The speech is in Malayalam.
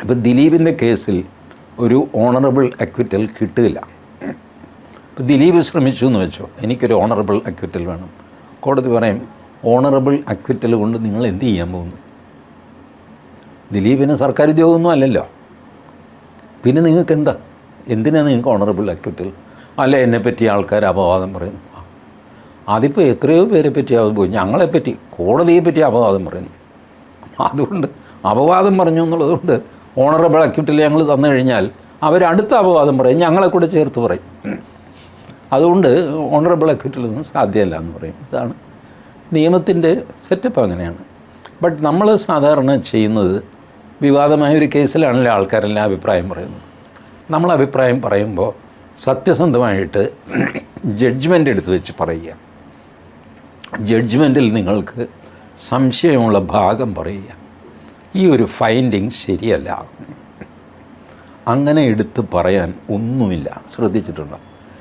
അപ്പോൾ ദിലീപിന്റെ കേസിൽ ഒരു ഓണറബിൾ അക്വിറ്റൽ കിട്ടില്ല. ഇപ്പം ദിലീപ് ശ്രമിച്ചു എന്ന് വെച്ചോ എനിക്കൊരു ഓണറബിൾ അക്വിറ്റൽ വേണം. കോടതി പറയും ഓണറബിൾ അക്വിറ്റൽ കൊണ്ട് നിങ്ങൾ എന്ത് ചെയ്യാൻ പോകുന്നു? ദിലീപിന് സർക്കാർ ഉദ്യോഗമൊന്നും അല്ലല്ലോ. പിന്നെ നിങ്ങൾക്ക് എന്താ? എന്തിനാണ് നിങ്ങൾക്ക് ഓണറബിൾ അക്വിറ്റൽ അല്ല എന്നെപ്പറ്റി ആൾക്കാർ അപവാദം പറയുന്നു. അതിപ്പോൾ എത്രയോ പേരെ പറ്റി പോയി. ഞങ്ങളെപ്പറ്റി കോടതിയെപ്പറ്റി അപവാദം പറയുന്നു. അതുകൊണ്ട് അപവാദം പറഞ്ഞു എന്നുള്ളതുകൊണ്ട് ഓണറബിൾ അക്യൂട്ടിൽ ഞങ്ങൾ തന്നു കഴിഞ്ഞാൽ അവർ അടുത്ത അപവാദം പറയും ഞങ്ങളെ കൂടെ ചേർത്ത് പറയും. അതുകൊണ്ട് ഓണറബിൾ അക്യൂട്ടിൽ നിന്ന് സാധ്യമല്ല എന്ന് പറയും. ഇതാണ് നിയമത്തിന്റെ സെറ്റപ്പ് അങ്ങനെയാണ്. ബട്ട് നമ്മൾ സാധാരണ ചെയ്യുന്നത് വിവാദമായ ഒരു കേസിലാണല്ലോ ആൾക്കാരെല്ലാം അഭിപ്രായം പറയുന്നത്. നമ്മൾ അഭിപ്രായം പറയുമ്പോൾ സത്യസന്ധമായിട്ട് ജഡ്ജ്മെന്റ് എടുത്ത് വെച്ച് പറയുക. ജഡ്ജ്മെന്റിൽ നിങ്ങൾക്ക് സംശയമുള്ള ഭാഗം പറയുക. ഈ ഒരു ഫൈൻഡിങ് ശരിയല്ല. അങ്ങനെ എടുത്ത് പറയാൻ ഒന്നുമില്ല. ശ്രദ്ധിച്ചിട്ടുണ്ടോ?